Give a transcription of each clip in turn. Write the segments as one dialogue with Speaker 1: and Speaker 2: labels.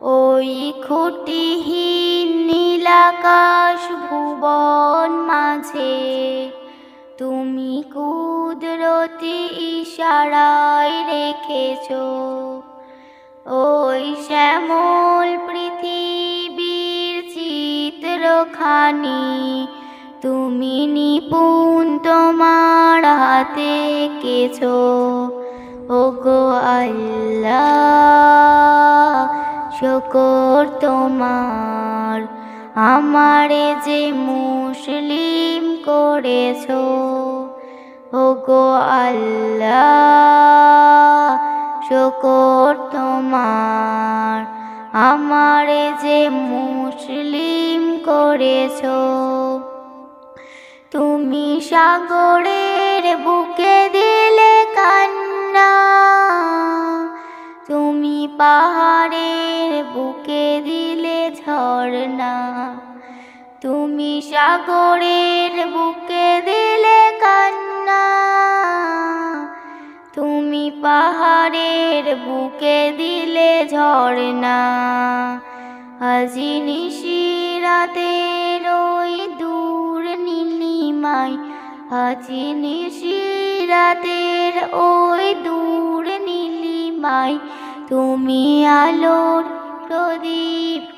Speaker 1: ওই খুঁটিহীন নীলাকাশ ভুবন মাঝে, তুমি কুদরতি ইশারায় রেখেছ। ওই শ্যামল পৃথিবীর চিত্রখানি, তুমি নিপুণ তোমার হাতে কেছো ও গো আল্লাহ। শকর তোমার, আমারে যে মুসলিম করেছ ও গো আল্লাহ, শকর তোমার, আমারে যে মুসলিম করেছ। তুমি সাগরের বুকে দিলে কান্না, তুমি পাহাড়ের ঝর্ণা তুমি সাগরের বুকে দিলে কান্না। তুমি পাহাড়ের বুকে দিলে ঝর্ণা। আজি নিশিরাতের ওই দূর নীলিমাই আজি নিশিরাতের ওই দূর নীলিমাই তুমি আলোর প্রদীপ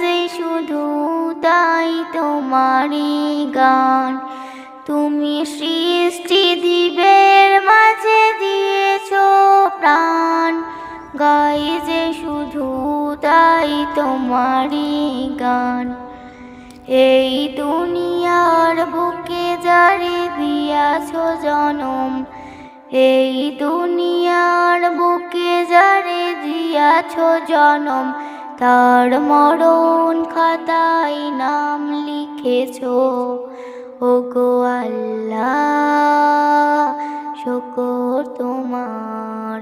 Speaker 1: যে শুধু তাই তোমারই গান। তুমি সৃষ্টি জীবের মাঝে দিয়েছ প্রাণ। গাই যে শুধু তাই তোমারই গান। এই দুনিয়ার বুকে যারে দিয়াছ জনম, এই দুনিয়ার বুকে যারে দিয়াছ জনম তার মরণ খাতায় নাম লিখেছ। ও গো আল্লাহ, শকর তোমার।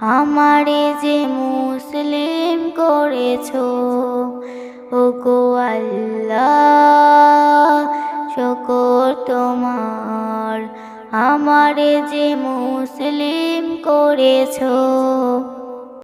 Speaker 1: আমারে যে মুসলিম করেছ ও গো আল্লাহ, শকর তোমার। আমারে যে মুসলিম করেছ